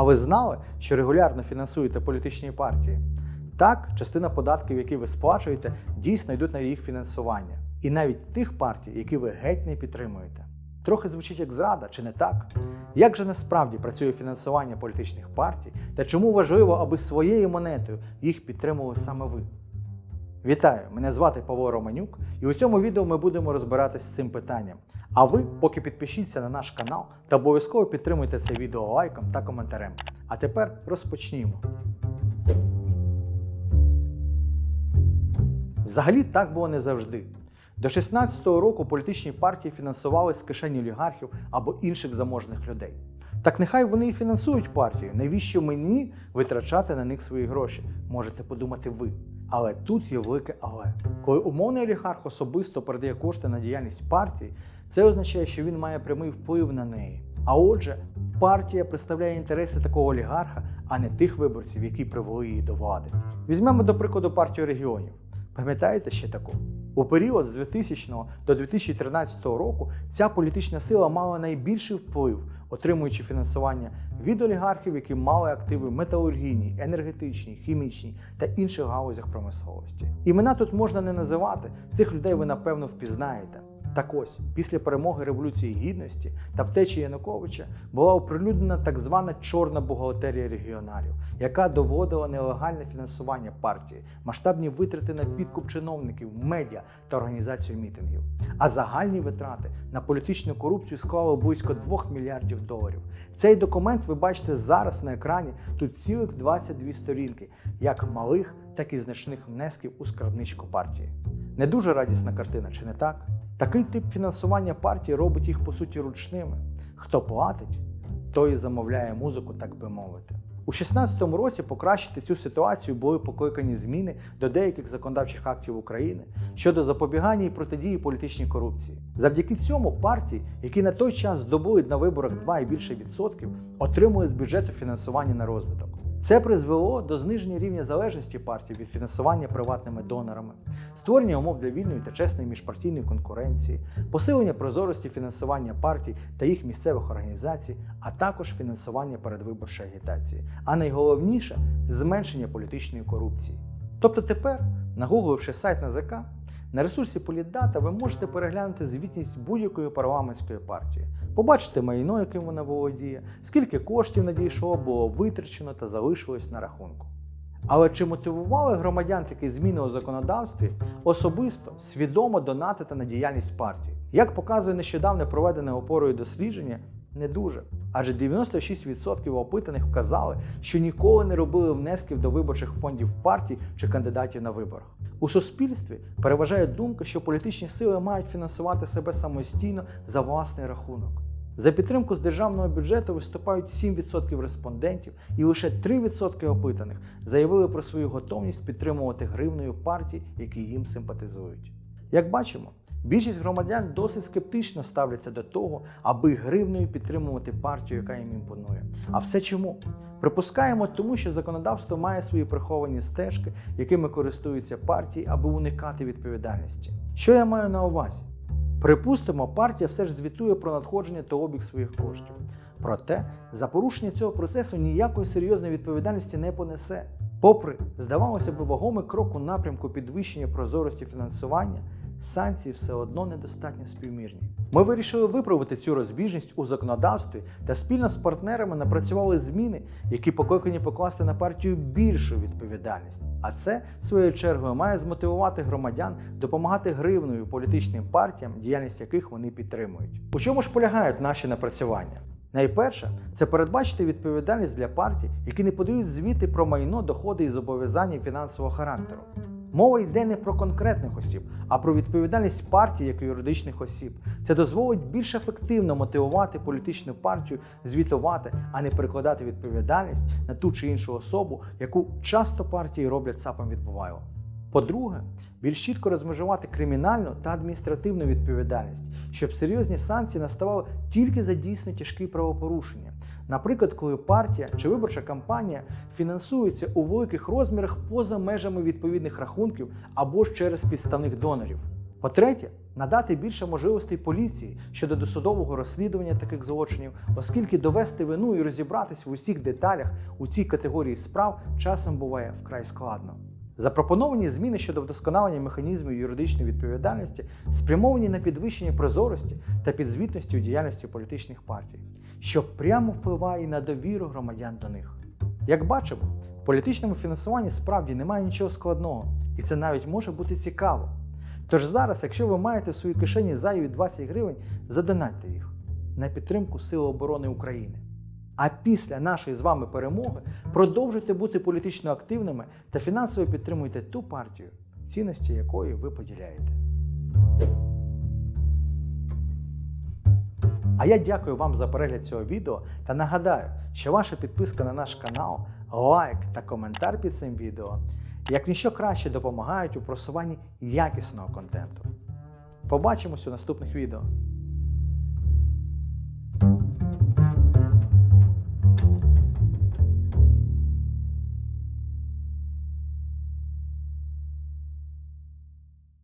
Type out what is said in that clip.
А ви знали, що регулярно фінансуєте політичні партії? Так, частина податків, які ви сплачуєте, дійсно йдуть на їх фінансування. І навіть тих партій, які ви геть не підтримуєте. Трохи звучить як зрада, чи не так? Як же насправді працює фінансування політичних партій та чому важливо, аби своєю монетою їх підтримували саме ви? Вітаю! Мене звати Павло Романюк, і у цьому відео ми будемо розбиратись з цим питанням. А ви поки підпишіться на наш канал та обов'язково підтримуйте це відео лайком та коментарем. А тепер розпочнімо. Взагалі так було не завжди. До 16-го року політичні партії фінансували з кишені олігархів або інших заможних людей. Так нехай вони і фінансують партію. Навіщо мені витрачати на них свої гроші? Можете подумати ви. Але тут є велике але. Коли умовний олігарх особисто передає кошти на діяльність партії, це означає, що він має прямий вплив на неї. А отже, партія представляє інтереси такого олігарха, а не тих виборців, які привели її до влади. Візьмемо до прикладу партію регіонів. Пам'ятаєте ще таку? У період з 2000 до 2013 року ця політична сила мала найбільший вплив, отримуючи фінансування від олігархів, які мали активи металургійній, енергетичній, хімічній та інших галузях промисловості. Імена тут можна не називати, цих людей ви напевно впізнаєте. Так ось, після перемоги Революції Гідності та втечі Януковича була оприлюднена так звана чорна бухгалтерія регіоналів, яка доводила нелегальне фінансування партії, масштабні витрати на підкуп чиновників, медіа та організацію мітингів. А загальні витрати на політичну корупцію склали близько 2 мільярдів доларів. Цей документ ви бачите зараз на екрані. Тут цілих 22 сторінки, як малих, так і значних внесків у скарбничку партії. Не дуже радісна картина, чи не так? Такий тип фінансування партії робить їх по суті ручними. Хто платить, той і замовляє музику, так би мовити. У 2016 році покращити цю ситуацію були покликані зміни до деяких законодавчих актів України щодо запобігання і протидії політичній корупції. Завдяки цьому партії, які на той час здобули на виборах 2 і більше відсотків, отримують з бюджету фінансування на розвиток. Це призвело до зниження рівня залежності партій від фінансування приватними донорами, створення умов для вільної та чесної міжпартійної конкуренції, посилення прозорості фінансування партій та їх місцевих організацій, а також фінансування передвиборчої агітації. А найголовніше зменшення політичної корупції. Тобто тепер, нагугливши сайт НАЗК, на ресурсі Політдата ви можете переглянути звітність будь-якої парламентської партії, побачити майно, яким вона володіє, скільки коштів надійшло, було витрачено та залишилось на рахунку. Але чи мотивували громадян такі зміни у законодавстві особисто, свідомо донатити на діяльність партії? Як показує нещодавне проведене опорою дослідження, не дуже. Адже 96% опитаних вказали, що ніколи не робили внесків до виборчих фондів партій чи кандидатів на виборах. У суспільстві переважає думка, що політичні сили мають фінансувати себе самостійно за власний рахунок. За підтримку з державного бюджету виступають 7% респондентів, і лише 3% опитаних заявили про свою готовність підтримувати гривною партії, які їм симпатизують. Як бачимо, більшість громадян досить скептично ставляться до того, аби гривною підтримувати партію, яка їм імпонує. А все чому? Припускаємо, тому що законодавство має свої приховані стежки, якими користуються партії, аби уникати відповідальності. Що я маю на увазі? Припустимо, партія все ж звітує про надходження та обіг своїх коштів. Проте за порушення цього процесу ніякої серйозної відповідальності не понесе. Попри, здавалося б, вагомий крок у напрямку підвищення прозорості фінансування, санкції все одно недостатньо співмірні. Ми вирішили виправити цю розбіжність у законодавстві та спільно з партнерами напрацювали зміни, які покликані покласти на партію більшу відповідальність. А це, своєю чергою, має змотивувати громадян допомагати гривною політичним партіям, діяльність яких вони підтримують. У чому ж полягають наші напрацювання? Найперше, це передбачити відповідальність для партій, які не подають звіти про майно, доходи і зобов'язання фінансового характеру. Мова йде не про конкретних осіб, а про відповідальність партії як юридичних осіб. Це дозволить більш ефективно мотивувати політичну партію звітувати, а не перекладати відповідальність на ту чи іншу особу, яку часто партії роблять сапом відбувайло. По-друге, більш чітко розмежувати кримінальну та адміністративну відповідальність, щоб серйозні санкції наставали тільки за дійсно тяжкі правопорушення. Наприклад, коли партія чи виборча кампанія фінансується у великих розмірах поза межами відповідних рахунків або ж через підставних донорів. По-третє, надати більше можливостей поліції щодо досудового розслідування таких злочинів, оскільки довести вину і розібратись в усіх деталях у цій категорії справ часом буває вкрай складно. Запропоновані зміни щодо вдосконалення механізмів юридичної відповідальності спрямовані на підвищення прозорості та підзвітності у діяльності політичних партій, що прямо впливає на довіру громадян до них. Як бачимо, в політичному фінансуванні справді немає нічого складного, і це навіть може бути цікаво. Тож зараз, якщо ви маєте в своїй кишені зайві 20 гривень, задонатьте їх на підтримку Сил оборони України. А після нашої з вами перемоги продовжуйте бути політично активними та фінансово підтримуйте ту партію, цінності якої ви поділяєте. А я дякую вам за перегляд цього відео та нагадаю, що ваша підписка на наш канал, лайк та коментар під цим відео як ніщо краще допомагають у просуванні якісного контенту. Побачимось у наступних відео.